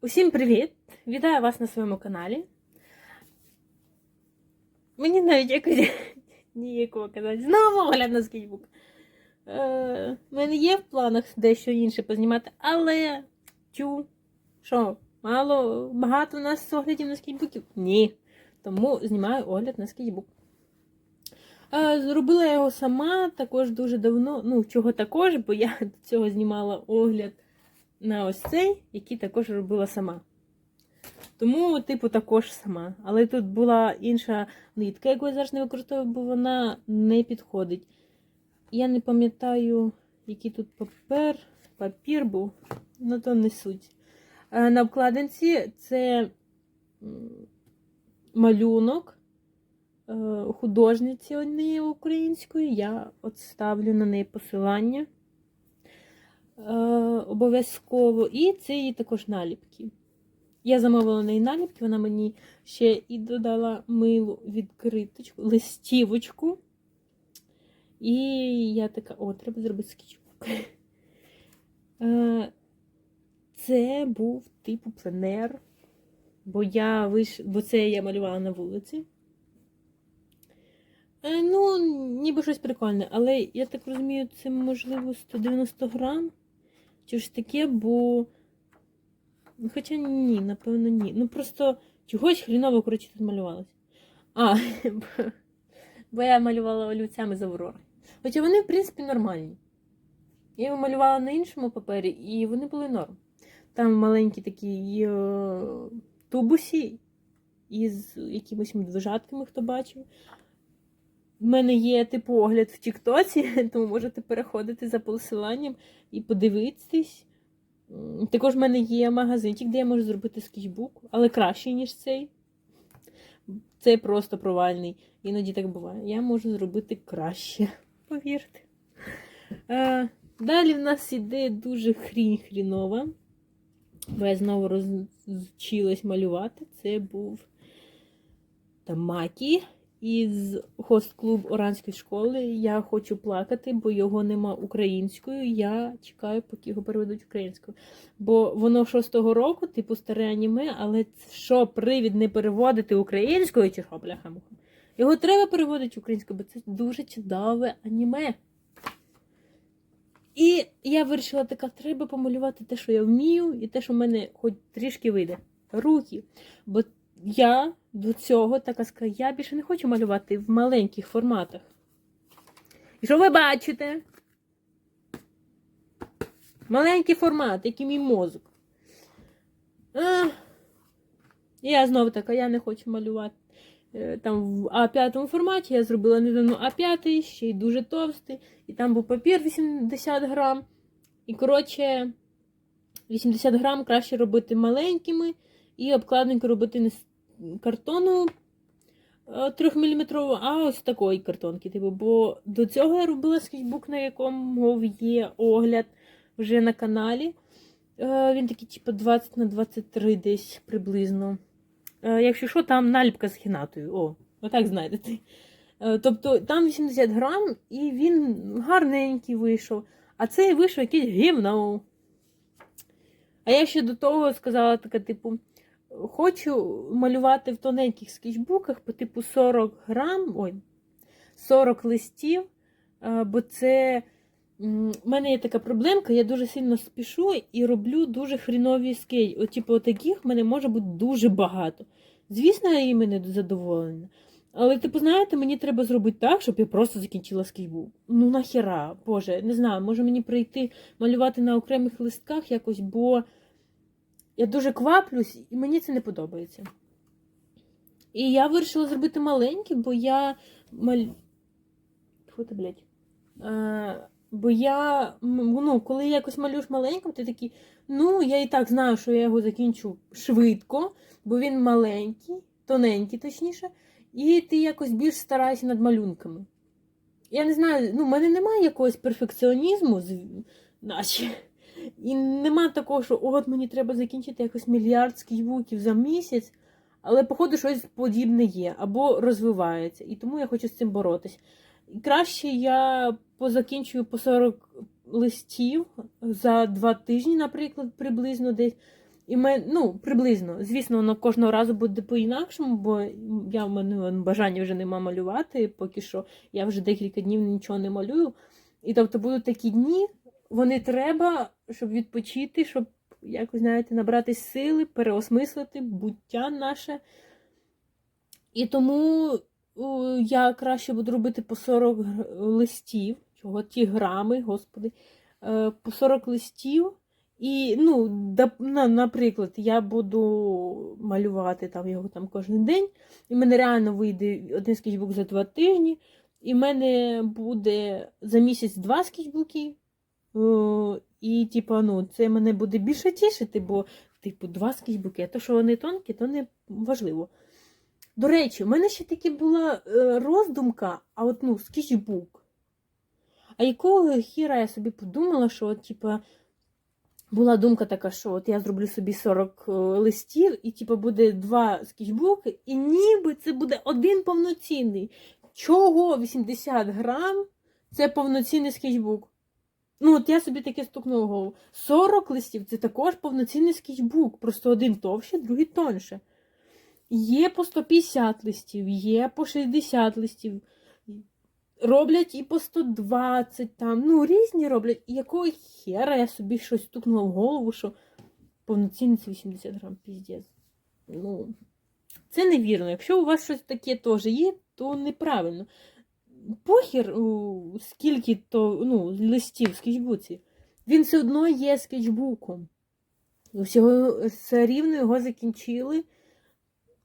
Усім привіт! Вітаю вас на своєму каналі. Мені навіть якось ніякого казати. Знову огляд на скетчбук. Е, У мене є в планах дещо інше познімати, але чу, що, мало багато у нас оглядів на скетчбуків? Ні. Тому знімаю огляд на скетчбук. Е, Зробила я його сама також дуже давно. Ну, чого також, бо я до цього знімала огляд на ось цей, який також робила сама. Тому, типу, також сама. Але тут була інша нитка, яку я зараз не використовую, бо вона не підходить. Я не пам'ятаю, який тут папір, папір був, ну то не суть. Е, На обкладинці це малюнок е, художниці однієї української. Я от ставлю на неї посилання. Е, обов'язково. І це її також наліпки. Я замовила неї наліпки, вона мені ще і додала милу відкриточку, листівочку. І я така, о, треба зробити скетчбук. Е, Це був типу пленер, бо я виш... бо це я малювала на вулиці. Е, Ну, ніби щось прикольне, але я так розумію, це можливо 190 грам. Чи ж таке, бо. Ну, Хоча ні, напевно, ні. Ну просто чогось хріново, коротше, тут малювалось. А, бо, я малювала олівцями з Аврори. Хоча вони, в принципі, нормальні. Я його малювала на іншому папері, і вони були норм. Там маленькі такі е, тубусі із якимось медвежатками, хто бачив. У мене є типу огляд в Тіктоці, тому можете переходити за посиланням і подивитись. Також в мене є магазинчик, де я можу зробити скетчбук, але кращий, ніж цей. Це просто провальний. Іноді так буває. Я можу зробити краще, повірте. Е, далі в нас іде дуже хрінь хрінова. Бо я знову розчилась малювати. Це був Тамакі із хост-клуб Оранської школи. Я хочу плакати, бо його нема українською. Я чекаю, поки його переведуть українською. Бо воно шостого року, типу старе аніме, але що, привід не переводити українською чи що, бляха муха? Його треба переводити українською, бо це дуже чудове аніме. І я вирішила така, треба помалювати те, що я вмію, і те, що в мене хоч трішки вийде. Руки. Бо я до цього така сказала, я більше не хочу малювати в маленьких форматах. І що ви бачите? Маленький формат, який мій мозок. А, я знову така, я не хочу малювати. Е, Там в А5 форматі я зробила недавно А5, ще й дуже товстий. І там був папір 80 грам. І, коротше, 80 грам краще робити маленькими і обкладинку робити не картону 3 мм, а ось такої картонки. Типу, бо до цього я робила скетчбук, на якому є огляд вже на каналі. Е, Він такий, типу, 20 на 23 десь приблизно. Е, Якщо що, там наліпка з хінатою. О, отак знайдете. Е, Тобто там 80 грам, і він гарненький вийшов. А цей вийшов якийсь гівно. А я ще до того сказала така, типу, хочу малювати в тоненьких скетчбуках по типу 40 грам, ой, 40 листів, е, бо це. У мене є така проблемка, я дуже сильно спішу і роблю дуже хрінові скетчі. От, типу, таких в мене може бути дуже багато. Звісно, я їм не задоволена. Але, типу, знаєте, мені треба зробити так, щоб я просто закінчила скетчбук. Ну нахіра, Боже, не знаю, може мені прийти малювати на окремих листках якось, бо я дуже кваплюсь, і мені це не подобається. І я вирішила зробити маленький, бо я маль... Фу ти, блядь. Е, бо я, ну, коли я якось малюєш маленьким, ти такий, ну, я і так знаю, що я його закінчу швидко, бо він маленький, тоненький, точніше, і ти якось більш стараєшся над малюнками. Я не знаю, ну, в мене немає якогось перфекціонізму, наче. І нема такого, що от мені треба закінчити якось мільярд скетчбуків за місяць, але, походу, щось подібне є або розвивається. І тому я хочу з цим боротись. Краще я позакінчую по 40 листів за два тижні, наприклад, приблизно десь. І ми, ну, приблизно, звісно, воно кожного разу буде по-інакшому, бо я в мене бажання вже нема малювати, поки що я вже декілька днів нічого не малюю. І тобто будуть такі дні, вони треба, щоб відпочити, щоб, як ви знаєте, набрати сили, переосмислити буття наше. І тому я краще буду робити по 40 листів, чого ті грами, господи, е, по 40 листів. І, ну, наприклад, я буду малювати там його там кожен день, і в мене реально вийде один скетчбук за два тижні, і в мене буде за місяць два скетчбуки. О, і, типу, ну, це мене буде більше тішити, бо, типу, два скетчбуки, а то, що вони тонкі, то не важливо. До речі, у мене ще таки була е, роздумка, а от ну, скетчбук. А якого хіра я собі подумала, що от, типа, була думка така, що от я зроблю собі 40 е, листів, і типу, буде два скетчбуки, і ніби це буде один повноцінний. Чого 80 грам це повноцінний скетчбук? Ну, от я собі таке стукнула голову. 40 листів це також повноцінний скетчбук, просто один товще, другий тоньше. Є по 150 листів, є по 60 листів. Роблять і по 120 там, ну, різні роблять. І якого хера я собі щось стукнула в голову, що повноцінний це 80 грам, піздець. Ну, це невірно. Якщо у вас щось таке теж є, то неправильно. Похір, скільки то ну, листів в скетчбуці, він все одно є скетчбуком. Всього все рівно його закінчили.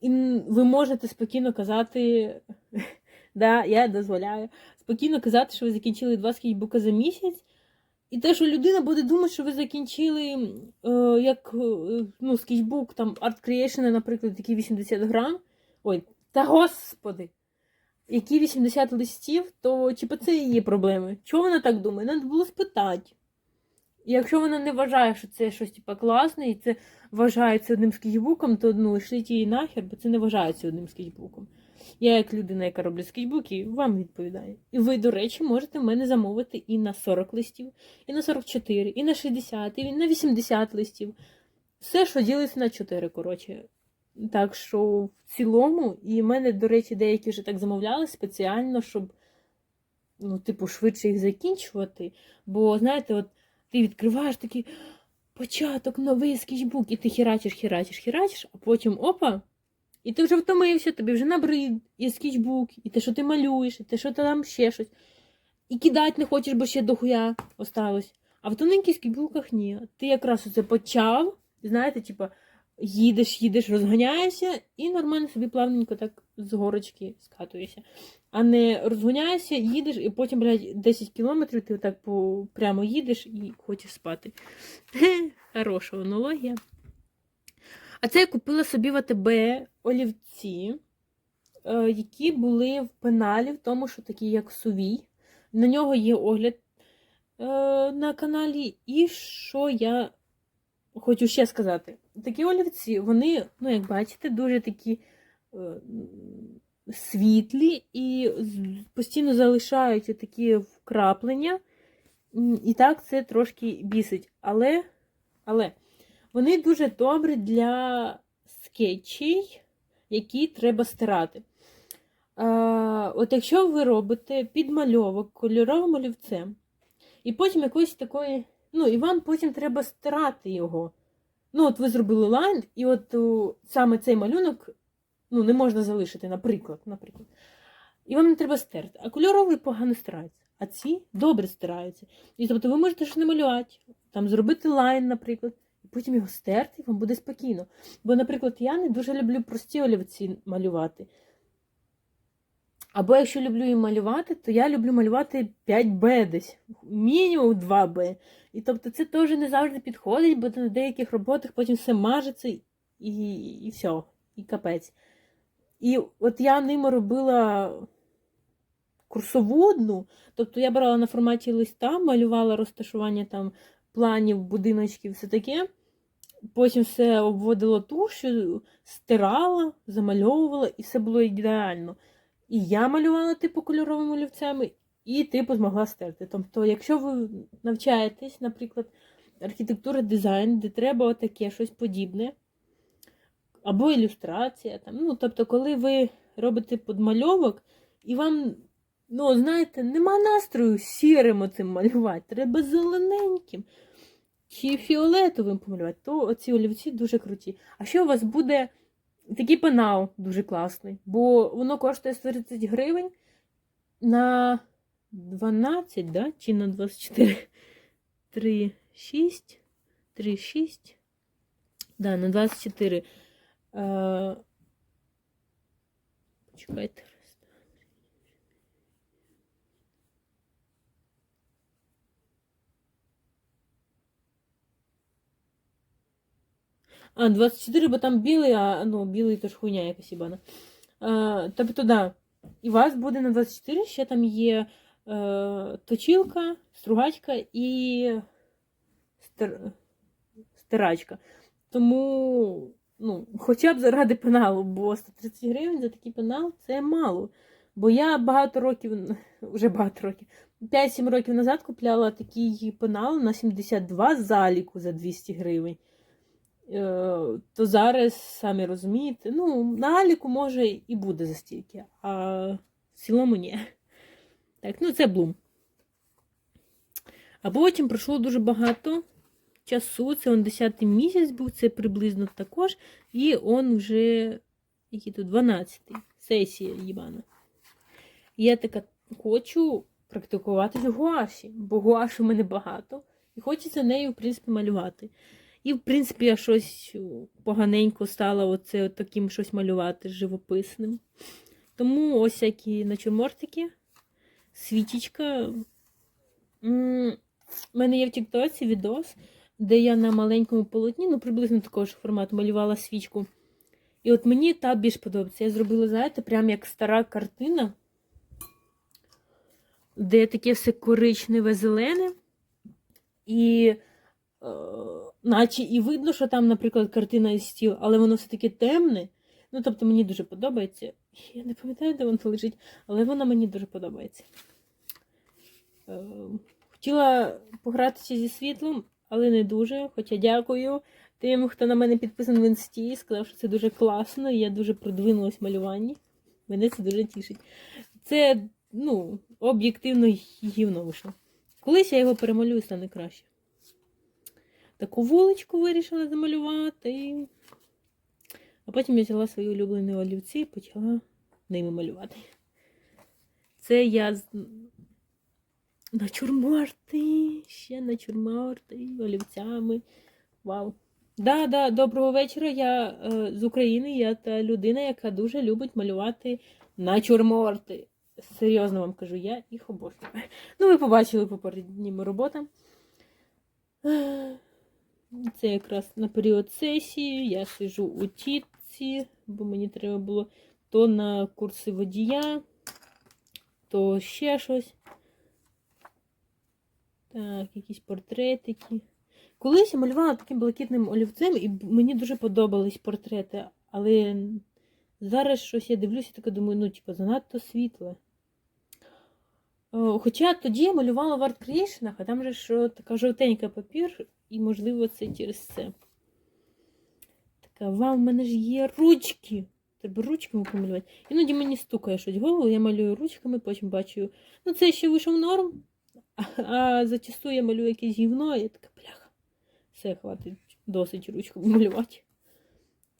І ви можете спокійно казати, да, я дозволяю, спокійно казати, що ви закінчили два скетчбука за місяць. І те, що людина буде думати, що ви закінчили е, як е, ну, скетчбук, там Art Creation, наприклад, який 80 грам. Ой, та господи! Які 80 листів, то типу, це її проблеми. Чого вона так думає? Треба було спитати. І якщо вона не вважає, що це щось типу, класне, і це вважається одним скетчбуком, то ну, шліть її нахер, бо це не вважається одним скетчбуком. Я, як людина, яка роблять скетчбуки, вам відповідаю. І ви, до речі, можете в мене замовити і на 40 листів, і на 44, і на 60, і на 80 листів. Все, що ділиться на 4, коротше. Так що в цілому, і в мене, до речі, деякі вже так замовляли спеціально, щоб, ну, типу, швидше їх закінчувати. Бо, знаєте, от ти відкриваєш такий початок, новий скетчбук, і ти херачиш, херачиш, херачиш, а потім опа. І ти вже втомився, тобі вже набрид і скетчбук, і те, що ти малюєш, і те, що ти там ще щось. І кидати не хочеш, бо ще дохуя осталось. А в тоненьких скетчбуках ні. Ти якраз оце почав, знаєте, типа, їдеш, їдеш, розганяєшся, і нормально собі плавненько так з горочки скатуєшся. А не розганяєшся, їдеш, і потім, блядь, 10 кілометрів ти так по, прямо їдеш і хочеш спати. Хороша аналогія. А це я купила собі в АТБ олівці, е, які були в пеналі, в тому, що такі як сувій. На нього є огляд е, на каналі. І що я хочу ще сказати? Такі олівці, вони, ну, як бачите, дуже такі е, світлі і постійно залишають такі вкраплення. І так це трошки бісить. Але, але вони дуже добрі для скетчей, які треба стирати. А, от якщо ви робите підмальовок кольоровим олівцем, і потім якоїсь такої, ну, і вам потім треба стирати його. Ну, от ви зробили лайн, і от о, саме цей малюнок ну, не можна залишити, наприклад. наприклад. І вам не треба стерти. А кольоровий погано стирається. А ці добре стираються. І тобто ви можете ж намалювати, там зробити лайн, наприклад, і потім його стерти, і вам буде спокійно. Бо, наприклад, я не дуже люблю прості олівці малювати. Або якщо люблю її малювати, то я люблю малювати 5Б десь, мінімум 2Б. І тобто це теж не завжди підходить, бо на деяких роботах потім все мажеться і, і все, і капець. І от я ними робила курсову одну, тобто я брала на форматі листа, малювала розташування там планів, будиночків, все таке. Потім все обводила тушу, стирала, замальовувала, і все було ідеально. І я малювала типу кольоровими олівцями, і типу змогла стерти. Тобто, якщо ви навчаєтесь, наприклад, архітектура, дизайн, де треба отаке щось подібне. Або ілюстрація. Там. Ну, тобто, коли ви робите подмальовок, і вам, ну, знаєте, нема настрою сірим оцим малювати, треба зелененьким чи фіолетовим помалювати, то оці олівці дуже круті. А ще у вас буде такий пенал дуже класний, бо воно коштує 130 гривень на 12, да? чи на 24. 3, 6, 3, 6. Да, на 24. Е, Почекайте. раз, два, три. А, 24, бо там білий, а ну, білий то ж хуйня якась ібана. Е, тобто, да. І у вас буде на 24, ще там є е, точилка, стругачка і стир... стирачка. Тому, ну, хоча б заради пеналу, бо 130 гривень за такий пенал це мало. Бо я багато років, вже багато років, 5-7 років назад купляла такий пенал на 72 заліку за 200 гривень. Е, То зараз, самі розумієте, ну, на Аліку може і буде за стільки, а в цілому ні. Так, ну це блум. А потім пройшло дуже багато часу. Це он 10 місяць був, це приблизно також. І он вже який тут 12-й сесія їбана. І я така хочу практикуватись в гуаші, бо гуаші в мене багато. І хочеться нею, в принципі, малювати. І, в принципі, я щось поганенько стала оце таким щось малювати живописним. Тому ось які натюрмортики, свічечка. У мене є в Тіктоці відос, де я на маленькому полотні, ну приблизно такого ж формату, малювала свічку. І от мені та більш подобається. Я зробила, знаєте, прям як стара картина, де таке все коричневе зелене. І е, наче і видно, що там, наприклад, картина із стіл, але воно все таки темне. Ну, тобто мені дуже подобається. Я не пам'ятаю, де воно лежить, але воно мені дуже подобається. Е, Хотіла погратися зі світлом, але не дуже. Хоча дякую тим, хто на мене підписаний в інсті, сказав, що це дуже класно, і я дуже продвинулась в малюванні. Мене це дуже тішить. Це, ну, об'єктивно гівно вийшло. Колись я його перемалюю, стане краще. Таку вуличку вирішила замалювати. А потім я взяла свої улюблені олівці і почала ними малювати. Це я з натюрморти, ще натюрморти олівцями. Вау. Да, да, доброго вечора. Я е, з України, я та людина, яка дуже любить малювати натюрморти. Серйозно вам кажу, я їх обожнюю. Ну, ви побачили попередніми роботами. Це якраз на період сесії. Я сижу у тітці, бо мені треба було то на курси водія, то ще щось. Так, якісь портретики. Колись я малювала таким блакитним олівцем, і мені дуже подобались портрети, але зараз щось я дивлюся і таке думаю, ну, типу, занадто світле. Хоча тоді я малювала в Art Creation, а там же що така жовтенька папір, і, можливо, це через це. Така, вау, в мене ж є ручки. Треба ручками помалювати. Іноді мені стукає щось голову, я малюю ручками, потім бачу, ну це ще вийшов норм. А, зачасту я малюю якесь гівно, і я така, бляха. Все, хватить досить ручками малювати.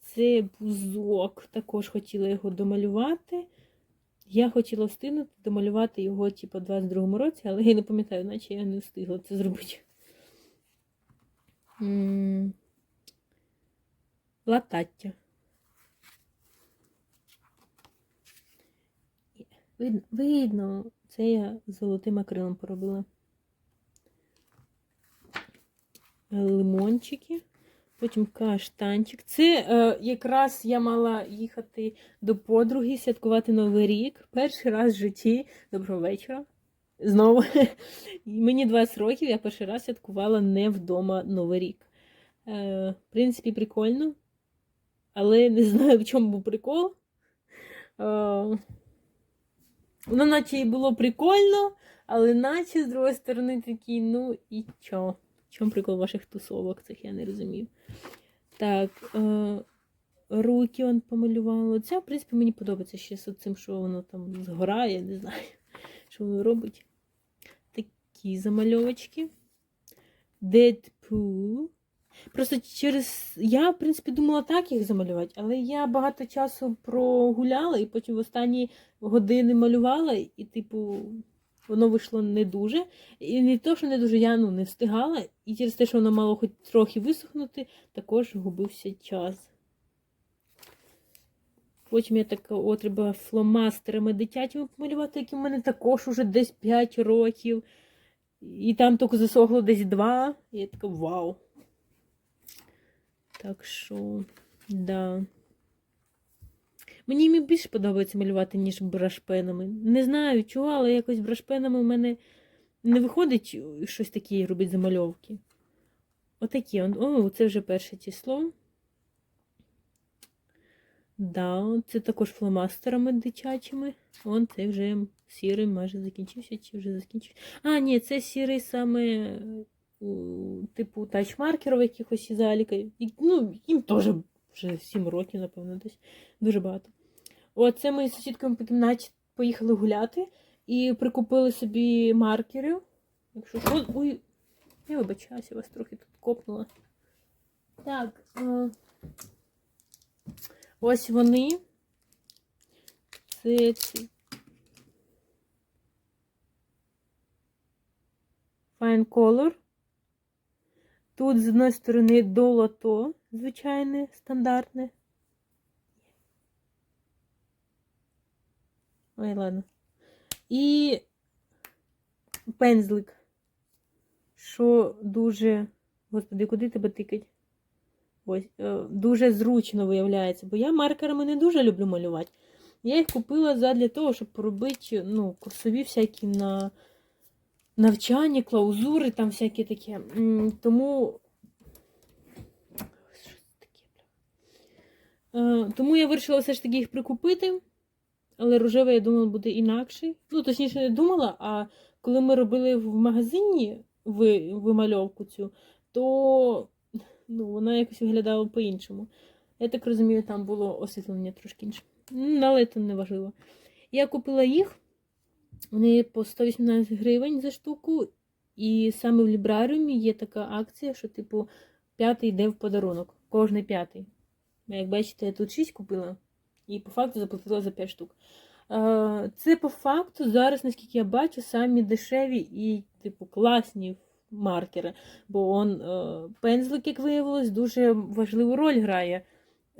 Це бузок. Також хотіла його домалювати. Я хотіла встигнути домалювати його, типу, в 22-му році, але я не пам'ятаю, наче я не встигла це зробити. Латаття. Видно, це я золотим акрилом поробила. Лимончики, потім каштанчик. Це е, якраз я мала їхати до подруги, святкувати Новий рік. Перший раз в житті. Доброго вечора. Знову. Мені 20 років, я перший раз святкувала не вдома Новий рік. Е, в принципі, прикольно. Але не знаю, в чому був прикол. Е, Воно наче і було прикольно, але наче, з другої сторони, такий, ну і чо? В чому прикол ваших тусовок цих, я не розумію. Так, е, руки он помалювала. Це, в принципі, мені подобається ще з цим, що воно там згорає, не знаю, що робить. Такі замальовочки. Deadpool. Просто через. Я, в принципі, думала так їх замалювати, але я багато часу прогуляла і потім в останні години малювала, і, типу, воно вийшло не дуже. І не то, що не дуже, я ну, не встигала. І через те, що воно мало хоч трохи висохнути, також губився час. Потім я така, о, треба фломастерами дитячими помалювати, які в мене також уже десь 5 років. І там тільки засохло десь 2. І я така, вау. Так що, да. Мені більше подобається малювати, ніж брашпенами. Не знаю чого, але якось брашпенами в мене не виходить щось таке робити замальовки. Отакі. О, це вже перше число. Да, це також фломастерами дитячими. Вон це вже сірий майже закінчився, чи вже закінчився. А, ні, це сірий саме типу тач-маркерів якихось із Аліка. Ну, їм теж вже 7 років, напевно, десь. Дуже багато. Оце ми з сусідками по кімнаті поїхали гуляти і прикупили собі маркерів. Якщо що. Ой, я вибачаюся, вас трохи тут копнула. Так. Е... Ось вони. Це ці. Fine Color. Тут з одної сторони долото, звичайне, стандартне. Ой, ладно. І пензлик. Що дуже. Господи, куди тебе тикать? Ось, е, дуже зручно виявляється, бо я маркерами не дуже люблю малювати. Я їх купила задля того, щоб поробити ну, курсові всякі на навчання, клаузури, там всякі Тому. Таке, бля? Е, Тому я вирішила все ж таки їх прикупити. Але рожевий, я думала, буде інакший. Ну, точніше, не думала, а коли ми робили в магазині вимальовку цю, то ну, вона якось виглядала по-іншому. Я так розумію, там було освітлення трошки інше. Ну, Але це не важливо. Я купила їх. Вони по 118 гривень за штуку. І саме в лібраріумі є така акція, що, типу, п'ятий йде в подарунок. Кожний п'ятий. Як бачите, я тут 6 купила і по факту заплатила за 5 штук. Це по факту зараз, наскільки я бачу, самі дешеві і, типу, класні маркери. Бо он е, пензлик, як виявилось, дуже важливу роль грає.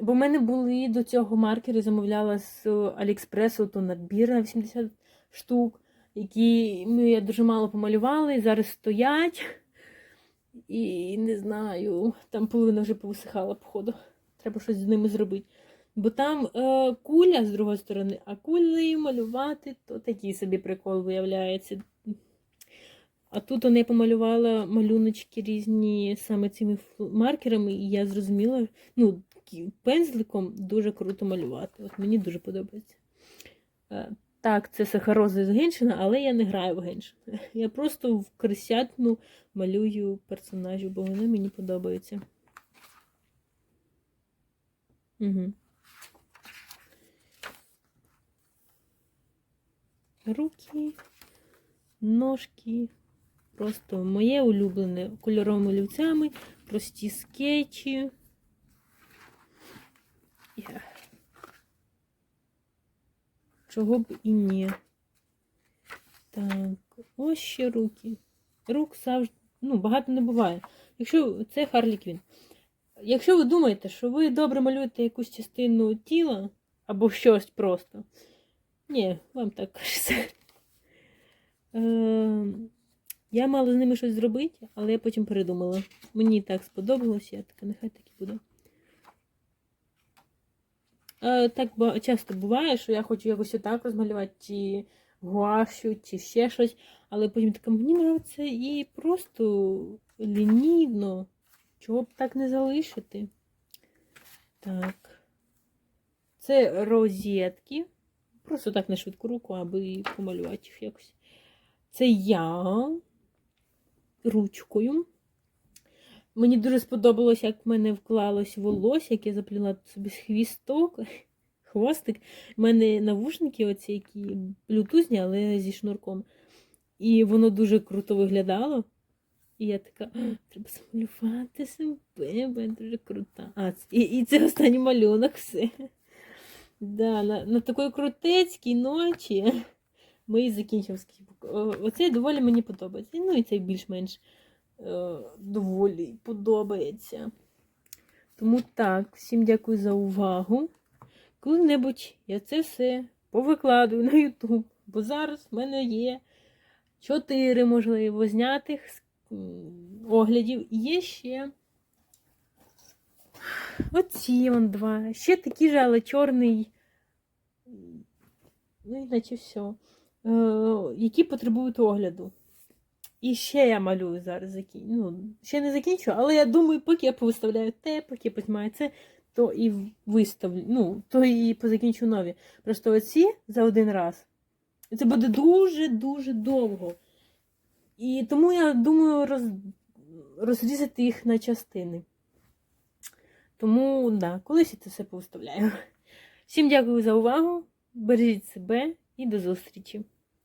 Бо в мене були до цього маркери, замовляла з Аліекспресу, то надбір на 80 штук, які ми я дуже мало помалювали, зараз стоять. І не знаю, там половина вже повисихала, походу. Треба щось з ними зробити. Бо там е, куля з другої сторони, а кулею малювати, то такий собі прикол виявляється. А тут я помалювала малюночки різні саме цими маркерами, і я зрозуміла, ну, пензликом дуже круто малювати. От мені дуже подобається. Е, Так, це сахароза з Геншина, але я не граю в Геншин. Я просто в крисятну малюю персонажів, бо вони мені подобаються. Угу. Руки, ножки. Просто моє улюблене кольоровими олівцями, прості скетчі. Yeah. Чого б і ні. Так, ось ще руки. Рук завжди, ну, багато не буває. Якщо це Харлі Квін. Якщо ви думаєте, що ви добре малюєте якусь частину тіла або щось просто. Ні, вам так кажеться. Я мала з ними щось зробити, але я потім передумала. Мені так сподобалося, я така, нехай так і буде. Е, так часто буває, що я хочу якось отак розмалювати, чи гуашу, чи ще щось, але потім така, мені подобається і просто лінійно. Чого б так не залишити? Так. Це розетки. Просто так на швидку руку, аби помалювати їх якось. Це я ручкою. Мені дуже сподобалось, як в мене вклалось волосся, як я запліла собі хвісток, хвостик. У мене навушники, оці, які блютузні, але зі шнурком. І воно дуже круто виглядало. І я така, треба замалювати себе, бо я дуже крута. А, і, і це останній малюнок все. Да, на, на такій крутецькій ночі ми і закінчимо. О, Оцей доволі мені подобається. Ну і цей більш-менш е, доволі подобається. Тому так, всім дякую за увагу. Коли-небудь я це все повикладую на YouTube, бо зараз в мене є чотири, можливо, знятих оглядів. І є ще оці вон два. Ще такі ж, але чорний. Ну, іначе все. Е, які потребують огляду. І ще я малюю зараз. закін- Ну, ще не закінчу, але я думаю, поки я повиставляю те, поки я познімаю це, то і виставлю. Ну, то і позакінчу нові. Просто оці за один раз. Це буде дуже-дуже довго. І тому я думаю роз... розрізати їх на частини. Тому, да, колись я це все повиставляю. Всім дякую за увагу. Бережіть себе і до зустрічі!